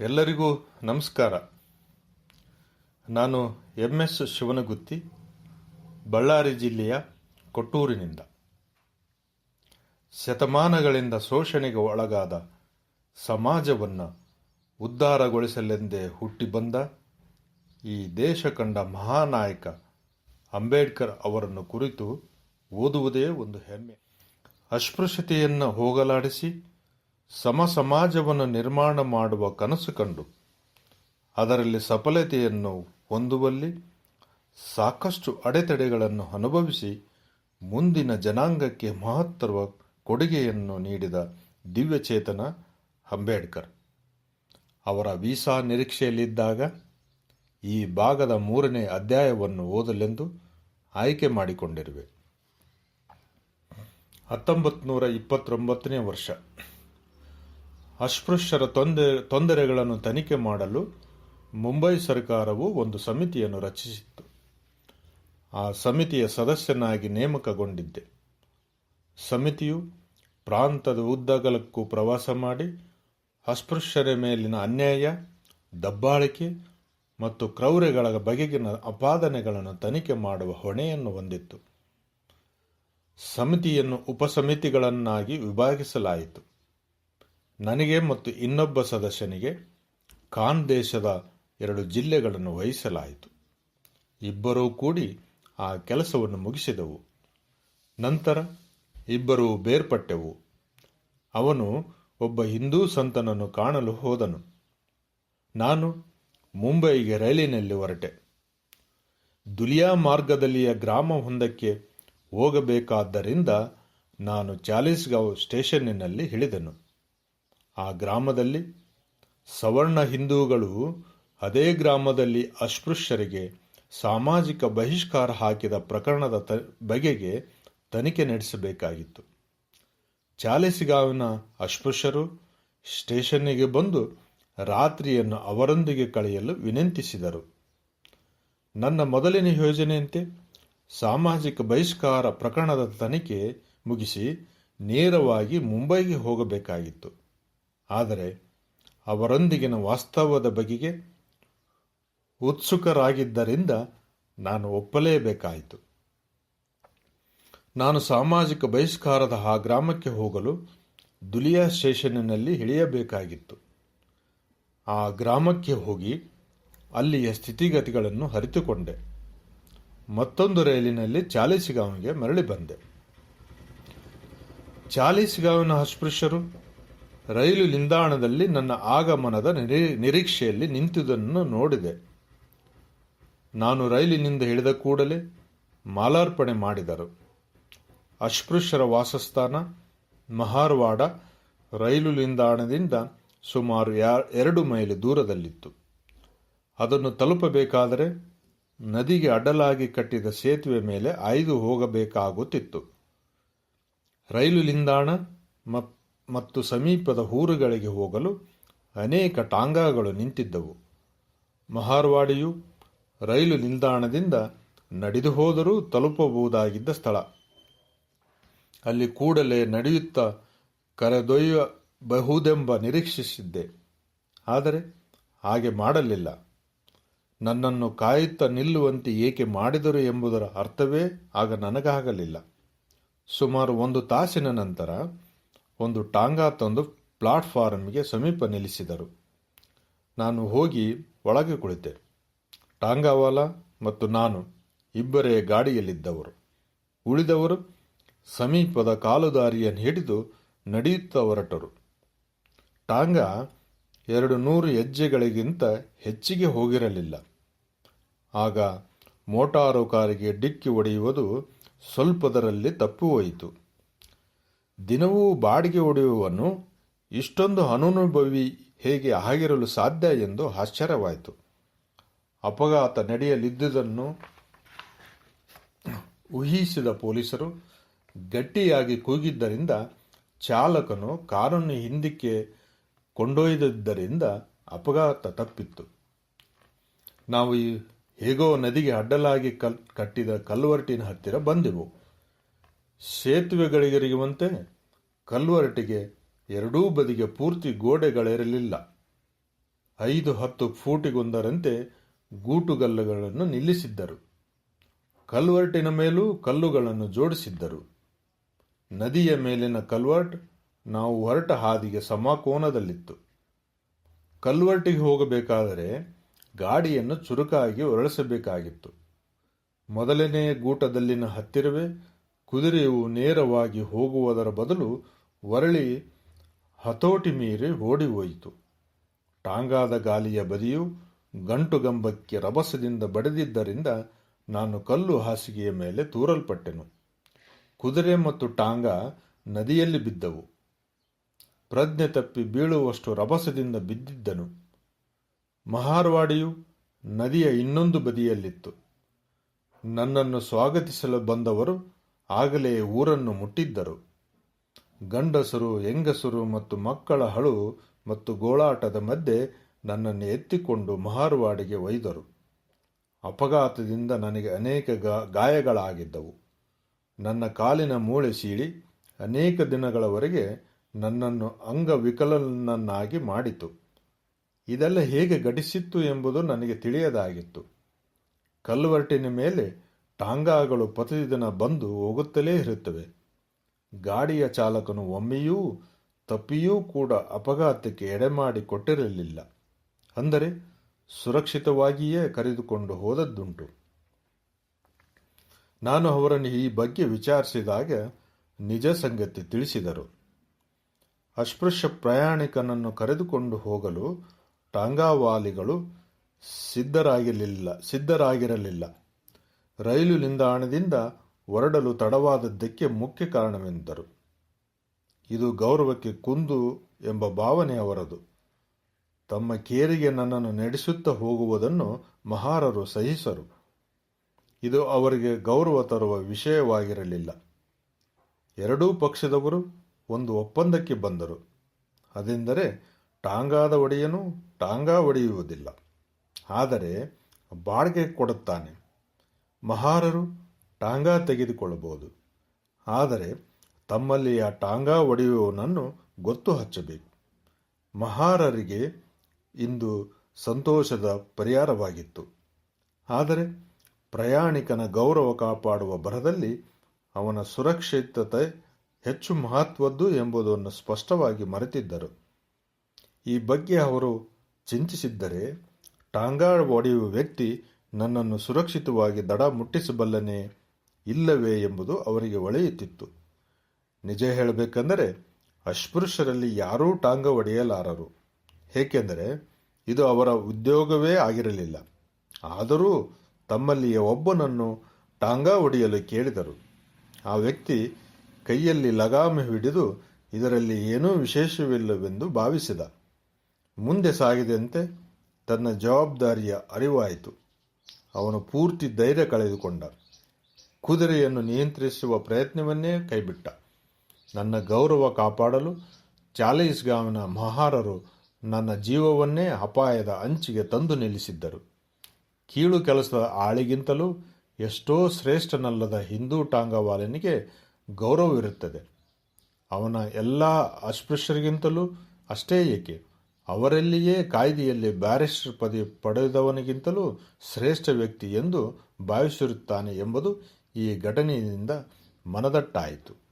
ಎಲ್ಲರಿಗೂ ನಮಸ್ಕಾರ. ನಾನು ಎಂ ಎಸ್ ಶಿವನಗುತ್ತಿ, ಬಳ್ಳಾರಿ ಜಿಲ್ಲೆಯ ಕೊಟ್ಟೂರಿನಿಂದ. ಶತಮಾನಗಳಿಂದ ಶೋಷಣೆಗೆ ಒಳಗಾದ ಸಮಾಜವನ್ನು ಉದ್ಧಾರಗೊಳಿಸಲೆಂದೇ ಹುಟ್ಟಿ ಬಂದ ಈ ದೇಶ ಕಂಡ ಮಹಾನಾಯಕ ಅಂಬೇಡ್ಕರ್ ಅವರನ್ನು ಕುರಿತು ಓದುವುದೇ ಒಂದು ಹೆಮ್ಮೆ. ಅಸ್ಪೃಶ್ಯತೆಯನ್ನು ಹೋಗಲಾಡಿಸಿ ಸಮ ಸಮಾಜವನ್ನು ನಿರ್ಮಾಣ ಮಾಡುವ ಕನಸು ಕಂಡು ಅದರಲ್ಲಿ ಸಫಲತೆಯನ್ನು ಹೊಂದುವಲ್ಲಿ ಸಾಕಷ್ಟು ಅಡೆತಡೆಗಳನ್ನು ಅನುಭವಿಸಿ ಮುಂದಿನ ಜನಾಂಗಕ್ಕೆ ಮಹತ್ತರವ ಕೊಡುಗೆಯನ್ನು ನೀಡಿದ ದಿವ್ಯಚೇತನ ಅಂಬೇಡ್ಕರ್. ಅವರ ವೀಸಾ ನಿರೀಕ್ಷೆಯಲ್ಲಿದ್ದಾಗ ಈ ಭಾಗದ ಮೂರನೇ ಅಧ್ಯಾಯವನ್ನು ಓದಲೆಂದು ಆಯ್ಕೆ ಮಾಡಿಕೊಂಡಿರುವೆ. ಹತ್ತೊಂಬತ್ತು ನೂರ ಇಪ್ಪತ್ತೊಂಬತ್ತನೇ ವರ್ಷ. ಅಸ್ಪೃಶ್ಯರ ತೊಂದರೆ ತೊಂದರೆಗಳನ್ನು ತನಿಖೆ ಮಾಡಲು ಮುಂಬೈ ಸರ್ಕಾರವು ಒಂದು ಸಮಿತಿಯನ್ನು ರಚಿಸಿತ್ತು. ಆ ಸಮಿತಿಯ ಸದಸ್ಯನಾಗಿ ನೇಮಕಗೊಂಡಿದ್ದೆ. ಸಮಿತಿಯು ಪ್ರಾಂತದ ಉದ್ದಗಲಕ್ಕೂ ಪ್ರವಾಸ ಮಾಡಿ ಅಸ್ಪೃಶ್ಯರ ಮೇಲಿನ ಅನ್ಯಾಯ, ದಬ್ಬಾಳಿಕೆ ಮತ್ತು ಕ್ರೌರ್ಯಗಳ ಬಗೆಗಿನ ಅಪಾದನೆಗಳನ್ನು ತನಿಖೆ ಮಾಡುವ ಹೊಣೆಯನ್ನು ಹೊಂದಿತ್ತು. ಸಮಿತಿಯನ್ನು ಉಪಸಮಿತಿಗಳನ್ನಾಗಿ ವಿಭಾಗಿಸಲಾಯಿತು. ನನಗೆ ಮತ್ತು ಇನ್ನೊಬ್ಬ ಸದಸ್ಯನಿಗೆ ಖಾನ್ ದೇಶದ ಎರಡು ಜಿಲ್ಲೆಗಳನ್ನು ವಹಿಸಲಾಯಿತು. ಇಬ್ಬರೂ ಕೂಡಿ ಆ ಕೆಲಸವನ್ನು ಮುಗಿಸಿದೆವು. ನಂತರ ಇಬ್ಬರೂ ಬೇರ್ಪಟ್ಟೆವು. ಅವನು ಒಬ್ಬ ಹಿಂದೂ ಸಂತನನ್ನು ಕಾಣಲು ಹೋದನು. ನಾನು ಮುಂಬೈಗೆ ರೈಲಿನಲ್ಲಿ ಹೊರಟೆ. ದುಲಿಯಾ ಮಾರ್ಗದಲ್ಲಿಯ ಗ್ರಾಮವೊಂದಕ್ಕೆ ಹೋಗಬೇಕಾದ್ದರಿಂದ ನಾನು ಚಾಲೀಸ್ಗಾಂವ್ ಸ್ಟೇಷನ್ನಿನಲ್ಲಿ ಇಳಿದೆನು. ಆ ಗ್ರಾಮದಲ್ಲಿ ಸವರ್ಣ ಹಿಂದೂಗಳು ಅದೇ ಗ್ರಾಮದಲ್ಲಿ ಅಸ್ಪೃಶ್ಯರಿಗೆ ಸಾಮಾಜಿಕ ಬಹಿಷ್ಕಾರ ಹಾಕಿದ ಪ್ರಕರಣದ ತ, ಬಗೆಗೆ ತನಿಖೆ ನಡೆಸಬೇಕಾಗಿತ್ತು. ಚಾಲಿಸಿಗಾವಿನ ಅಸ್ಪೃಶ್ಯರು ಸ್ಟೇಷನ್ನಿಗೆ ಬಂದು ರಾತ್ರಿಯನ್ನು ಅವರೊಂದಿಗೆ ಕಳೆಯಲು ವಿನಂತಿಸಿದರು. ನನ್ನ ಮೊದಲಿನ ಯೋಜನೆಯಂತೆ ಸಾಮಾಜಿಕ ಬಹಿಷ್ಕಾರ ಪ್ರಕರಣದ ತನಿಖೆ ಮುಗಿಸಿ ನೇರವಾಗಿ ಮುಂಬೈಗೆ ಹೋಗಬೇಕಾಗಿತ್ತು. ಆದರೆ ಅವರೊಂದಿಗಿನ ವಾಸ್ತವದ ಬಗೆಗೆ ಉತ್ಸುಕರಾಗಿದ್ದರಿಂದ ನಾನು ಒಪ್ಪಲೇಬೇಕಾಯಿತು. ನಾನು ಸಾಮಾಜಿಕ ಬಹಿಷ್ಕಾರದ ಆ ಗ್ರಾಮಕ್ಕೆ ಹೋಗಲು ದುಲಿಯಾ ಸ್ಟೇಷನ್ನಿನಲ್ಲಿ ಇಳಿಯಬೇಕಾಗಿತ್ತು. ಆ ಗ್ರಾಮಕ್ಕೆ ಹೋಗಿ ಅಲ್ಲಿಯ ಸ್ಥಿತಿಗತಿಗಳನ್ನು ಅರಿತುಕೊಂಡೆ. ಮತ್ತೊಂದು ರೈಲಿನಲ್ಲಿ ಚಾಲಿಸಿಗಾಂವ್ಗೆ ಮರಳಿ ಬಂದೆ. ಚಾಲಿಸಿಗಾಂವಿನ ಅಸ್ಪೃಶ್ಯರು ರೈಲು ನಿಲ್ದಾಣದಲ್ಲಿ ನನ್ನ ಆಗಮನದ ನಿರೀ, ನಿರೀಕ್ಷೆಯಲ್ಲಿ ನಿಂತಿದ್ದನ್ನು ನೋಡಿದೆ. ನಾನು ರೈಲಿನಿಂದ ಹಿಡಿದ ಕೂಡಲೇ ಮಾಲಾರ್ಪಣೆ ಮಾಡಿದರು. ಅಸ್ಪೃಶ್ಯರ ವಾಸಸ್ಥಾನ, ಮಹಾರ್ವಾಡ ರೈಲು ನಿಲ್ದಾಣದಿಂದ ಸುಮಾರು ಎರಡು ಮೈಲಿ ದೂರದಲ್ಲಿತ್ತು. ಅದನ್ನು ತಲುಪಬೇಕಾದರೆ ನದಿಗೆ ಅಡ್ಡಲಾಗಿ ಕಟ್ಟಿದ ಸೇತುವೆ ಮೇಲೆ ಆಯ್ದು ಹೋಗಬೇಕಾಗುತ್ತಿತ್ತು. ರೈಲು ನಿಲ್ದಾಣ ಮತ್ತು ಸಮೀಪದ ಊರುಗಳಿಗೆ ಹೋಗಲು ಅನೇಕ ಟಾಂಗಾಗಳು ನಿಂತಿದ್ದವು. ಮಹಾರ್ವಾಡಿಯು ರೈಲು ನಿಲ್ದಾಣದಿಂದ ನಡೆದು ಹೋದರೂ ತಲುಪಬಹುದಾಗಿದ್ದ ಸ್ಥಳ. ಅಲ್ಲಿ ಕೂಡಲೇ ನಡೆಯುತ್ತಾ ಕರೆದೊಯ್ಯಬಹುದೆಂಬ ನಿರೀಕ್ಷಿಸಿದ್ದೆ. ಆದರೆ ಹಾಗೆ ಮಾಡಲಿಲ್ಲ. ನನ್ನನ್ನು ಕಾಯುತ್ತಾ ನಿಲ್ಲುವಂತೆ ಏಕೆ ಮಾಡಿದರು ಎಂಬುದರ ಅರ್ಥವೇ ಆಗ ನನಗಾಗಲಿಲ್ಲ. ಸುಮಾರು ಒಂದು ತಾಸಿನ ನಂತರ ಒಂದು ಟಾಂಗಾ ತಂದು ಪ್ಲಾಟ್ಫಾರ್ಮ್ಗೆ ಸಮೀಪ ನಿಲ್ಲಿಸಿದರು. ನಾನು ಹೋಗಿ ಒಳಗೆ ಕುಳಿತೆ. ಟಾಂಗಾವಾಲ ಮತ್ತು ನಾನು ಇಬ್ಬರೇ ಗಾಡಿಯಲ್ಲಿದ್ದವರು. ಉಳಿದವರು ಸಮೀಪದ ಕಾಲುದಾರಿಯನ್ನು ಹಿಡಿದು ನಡೆಯುತ್ತಾ ಹೊರಟರು. ಟಾಂಗಾ ಎರಡು ನೂರು ಹೆಜ್ಜೆಗಳಿಗಿಂತ ಹೆಚ್ಚಿಗೆ ಹೋಗಿರಲಿಲ್ಲ. ಆಗ ಮೋಟಾರು ಕಾರಿಗೆ ಡಿಕ್ಕಿ ಹೊಡೆಯುವುದು ಸ್ವಲ್ಪದರಲ್ಲಿ ತಪ್ಪು ಹೋಯಿತು. ದಿನವೂ ಬಾಡಿಗೆ ಒಡೆಯುವನು ಇಷ್ಟೊಂದು ಅನುಭವಿ ಹೇಗೆ ಆಗಿರಲು ಸಾಧ್ಯ ಎಂದು ಆಶ್ಚರ್ಯವಾಯಿತು. ಅಪಘಾತ ನಡೆಯಲಿದ್ದುದನ್ನು ಊಹಿಸಿದ ಪೊಲೀಸರು ಗಟ್ಟಿಯಾಗಿ ಕೂಗಿದ್ದರಿಂದ ಚಾಲಕನು ಕಾರನ್ನು ಹಿಂದಕ್ಕೆ ಕೊಂಡೊಯ್ದಿದ್ದರಿಂದ ಅಪಘಾತ ತಪ್ಪಿತ್ತು. ನಾವು ಹೇಗೋ ನದಿಗೆ ಅಡ್ಡಲಾಗಿ ಕಲ್, ಕಟ್ಟಿದ ಕಲ್ವರ್ಟಿನ ಹತ್ತಿರ ಬಂದೆವು. ಸೇತುವೆಗಳಿಗಿರುವಂತೆ ಕಲ್ವರ್ಟಿಗೆ ಎರಡೂ ಬದಿಗೆ ಪೂರ್ತಿ ಗೋಡೆಗಳಿರಲಿಲ್ಲ. ಐದು ಹತ್ತು ಫೂಟಿಗೊಂದರಂತೆ ಗೂಟುಗಲ್ಲುಗಳನ್ನು ನಿಲ್ಲಿಸಿದ್ದರು. ಕಲ್ವರ್ಟಿನ ಮೇಲೂ ಕಲ್ಲುಗಳನ್ನು ಜೋಡಿಸಿದ್ದರು. ನದಿಯ ಮೇಲಿನ ಕಲ್ವರ್ಟ್ ನಾವು ಹೊರಟ ಹಾದಿಗೆ ಸಮಕೋನದಲ್ಲಿತ್ತು ಕಲ್ವರ್ಟಿಗೆ ಹೋಗಬೇಕಾದರೆ ಗಾಡಿಯನ್ನು ಚುರುಕಾಗಿ ಹೊರಳಿಸಬೇಕಾಗಿತ್ತು. ಮೊದಲನೆಯ ಗೂಟದಲ್ಲಿನ ಹತ್ತಿರವೇ ಕುದುರೆಯು ನೇರವಾಗಿ ಹೋಗುವುದರ ಬದಲು ವರಳಿ ಹತೋಟಿ ಮೀರಿ ಓಡಿ ಹೋಯಿತು ಟಾಂಗಾದ ಗಾಲಿಯ ಬದಿಯು ಗಂಟುಗಂಬಕ್ಕೆ ರಭಸದಿಂದ ಬಡಿದಿದ್ದರಿಂದ ನಾನು ಕಲ್ಲು ಹಾಸಿಗೆಯ ಮೇಲೆ ತೂರಲ್ಪಟ್ಟೆನು. ಕುದುರೆ ಮತ್ತು ಟಾಂಗ ನದಿಯಲ್ಲಿ ಬಿದ್ದವು. ಪ್ರಜ್ಞೆ ತಪ್ಪಿ ಬೀಳುವಷ್ಟು ರಭಸದಿಂದ ಬಿದ್ದಿದ್ದನು. ಮಹಾರ್ವಾಡಿಯು ನದಿಯ ಇನ್ನೊಂದು ಬದಿಯಲ್ಲಿತ್ತು. ನನ್ನನ್ನು ಸ್ವಾಗತಿಸಲು ಬಂದವರು ಆಗಲೇ ಊರನ್ನು ಮುಟ್ಟಿದ್ದರು. ಗಂಡಸರು, ಹೆಂಗಸರು ಮತ್ತು ಮಕ್ಕಳ ಹಳು ಮತ್ತು ಗೋಳಾಟದ ಮಧ್ಯೆ ನನ್ನನ್ನು ಎತ್ತಿಕೊಂಡು ಮಹಾರ್ವಾಡಿಗೆ ಒಯ್ದರು. ಅಪಘಾತದಿಂದ ನನಗೆ ಅನೇಕ ಗಾಯಗಳಾಗಿದ್ದವು. ನನ್ನ ಕಾಲಿನ ಮೂಳೆ ಸೀಳಿ ಅನೇಕ ದಿನಗಳವರೆಗೆ ನನ್ನನ್ನು ಅಂಗವಿಕಲನನ್ನಾಗಿ ಮಾಡಿತು. ಇದೆಲ್ಲ ಹೇಗೆ ಘಟಿಸಿತ್ತು ಎಂಬುದು ನನಗೆ ತಿಳಿಯದಾಗಿತ್ತು. ಕಲ್ವರ್ಟಿನ ಮೇಲೆ ಟಾಂಗಾಗಳು ಪ್ರತಿದಿನ ಬಂದು ಹೋಗುತ್ತಲೇ ಇರುತ್ತವೆ. ಗಾಡಿಯ ಚಾಲಕನು ಒಮ್ಮೆಯೂ ತಪ್ಪಿಯೂ ಕೂಡ ಅಪಘಾತಕ್ಕೆ ಎಡೆಮಾಡಿ ಕೊಟ್ಟಿರಲಿಲ್ಲ. ಅಂದರೆ ಸುರಕ್ಷಿತವಾಗಿಯೇ ಕರೆದುಕೊಂಡು ಹೋದದ್ದುಂಟು. ನಾನು ಅವರನ್ನು ಈ ಬಗ್ಗೆ ವಿಚಾರಿಸಿದಾಗ ನಿಜ ಸಂಗತಿ ತಿಳಿಸಿದರು. ಅಸ್ಪೃಶ್ಯ ಪ್ರಯಾಣಿಕನನ್ನು ಕರೆದುಕೊಂಡು ಹೋಗಲು ಟಾಂಗಾವಾಲಿಗಳು ಸಿದ್ಧರಾಗಿರಲಿಲ್ಲ ಸಿದ್ಧರಾಗಿರಲಿಲ್ಲ. ರೈಲು ನಿಲ್ದಾಣದಿಂದ ಹೊರಡಲು ತಡವಾದದ್ದಕ್ಕೆ ಮುಖ್ಯ ಕಾರಣವೆಂದರು. ಇದು ಗೌರವಕ್ಕೆ ಕುಂದು ಎಂಬ ಭಾವನೆ ಅವರದು. ತಮ್ಮ ಕೇರಿಗೆ ನನ್ನನ್ನು ನಡೆಸುತ್ತಾ ಹೋಗುವುದನ್ನು ಮಹಾರರು ಸಹಿಸರು. ಇದು ಅವರಿಗೆ ಗೌರವ ತರುವ ವಿಷಯವಾಗಿರಲಿಲ್ಲ. ಎರಡೂ ಪಕ್ಷದವರು ಒಂದು ಒಪ್ಪಂದಕ್ಕೆ ಬಂದರು. ಅದೆಂದರೆ ಟಾಂಗಾದ ಒಡೆಯನು ಟಾಂಗಾ ಒಡೆಯುವುದಿಲ್ಲ. ಆದರೆ ಬಾಡಿಗೆ ಕೊಡುತ್ತಾನೆ. ಮಹಾರರು ಟಾಂಗಾ ತೆಗೆದುಕೊಳ್ಳಬಹುದು. ಆದರೆ ತಮ್ಮಲ್ಲಿ ಆ ಟಾಂಗಾ ಒಡೆಯುವವನನ್ನು ಗೊತ್ತು ಹಚ್ಚಬೇಕು. ಮಹಾರರಿಗೆ ಇಂದು ಸಂತೋಷದ ಪರಿಹಾರವಾಗಿತ್ತು. ಆದರೆ ಪ್ರಯಾಣಿಕನ ಗೌರವ ಕಾಪಾಡುವ ಭರದಲ್ಲಿ ಅವನ ಸುರಕ್ಷಿತತೆ ಹೆಚ್ಚು ಮಹತ್ವದ್ದು ಎಂಬುದನ್ನು ಸ್ಪಷ್ಟವಾಗಿ ಮರೆತಿದ್ದರು. ಈ ಬಗ್ಗೆ ಅವರು ಚಿಂತಿಸಿದ್ದರೆ ಟಾಂಗಾ ಒಡೆಯುವ ವ್ಯಕ್ತಿ ನನ್ನನ್ನು ಸುರಕ್ಷಿತವಾಗಿ ದಡ ಮುಟ್ಟಿಸಬಲ್ಲನೇ ಇಲ್ಲವೇ ಎಂಬುದು ಅವರಿಗೆ ಒಳೆಯುತ್ತಿತ್ತು. ನಿಜ ಹೇಳಬೇಕೆಂದರೆ ಅಸ್ಪೃಶ್ಯರಲ್ಲಿ ಯಾರೂ ಟಾಂಗ ಒಡೆಯಲಾರರು. ಏಕೆಂದರೆ ಇದು ಅವರ ಉದ್ಯೋಗವೇ ಆಗಿರಲಿಲ್ಲ. ಆದರೂ ತಮ್ಮಲ್ಲಿಯ ಒಬ್ಬನನ್ನು ಟಾಂಗ ಒಡೆಯಲು ಕೇಳಿದರು. ಆ ವ್ಯಕ್ತಿ ಕೈಯಲ್ಲಿ ಲಗಾಮು ಹಿಡಿದು ಇದರಲ್ಲಿ ಏನೂ ವಿಶೇಷವಿಲ್ಲವೆಂದು ಭಾವಿಸಿದ. ಮುಂದೆ ಸಾಗಿದಂತೆ ತನ್ನ ಜವಾಬ್ದಾರಿಯ ಅರಿವಾಯಿತು. ಅವನು ಪೂರ್ತಿ ಧೈರ್ಯ ಕಳೆದುಕೊಂಡ. ಕುದುರೆಯನ್ನು ನಿಯಂತ್ರಿಸುವ ಪ್ರಯತ್ನವನ್ನೇ ಕೈಬಿಟ್ಟ. ನನ್ನ ಗೌರವ ಕಾಪಾಡಲು ಚಾಲೀಸ್ಗಾಂವ್ನ ಮಹಾರರು ನನ್ನ ಜೀವವನ್ನೇ ಅಪಾಯದ ಅಂಚಿಗೆ ತಂದು ನಿಲ್ಲಿಸಿದ್ದರು. ಕೀಳು ಕೆಲಸದ ಆಳಿಗಿಂತಲೂ ಎಷ್ಟೋ ಶ್ರೇಷ್ಠನಲ್ಲದ ಹಿಂದೂ ಟಾಂಗವಾಲನಿಗೆ ಗೌರವವಿರುತ್ತದೆ. ಅವನ ಎಲ್ಲ ಅಸ್ಪೃಶ್ಯರಿಗಿಂತಲೂ ಅಷ್ಟೇ ಏಕೆ? ಅವರಲ್ಲಿಯೇ ಕಾಯ್ದೆಯಲ್ಲಿ ಬ್ಯಾರಿಸ್ಟರ್ ಪದವಿ ಪಡೆದವನಿಗಿಂತಲೂ ಶ್ರೇಷ್ಠ ವ್ಯಕ್ತಿ ಎಂದು ಭಾವಿಸಿರುತ್ತಾನೆ ಎಂಬುದು ಈ ಘಟನೆಯಿಂದ ಮನದಟ್ಟಾಯಿತು.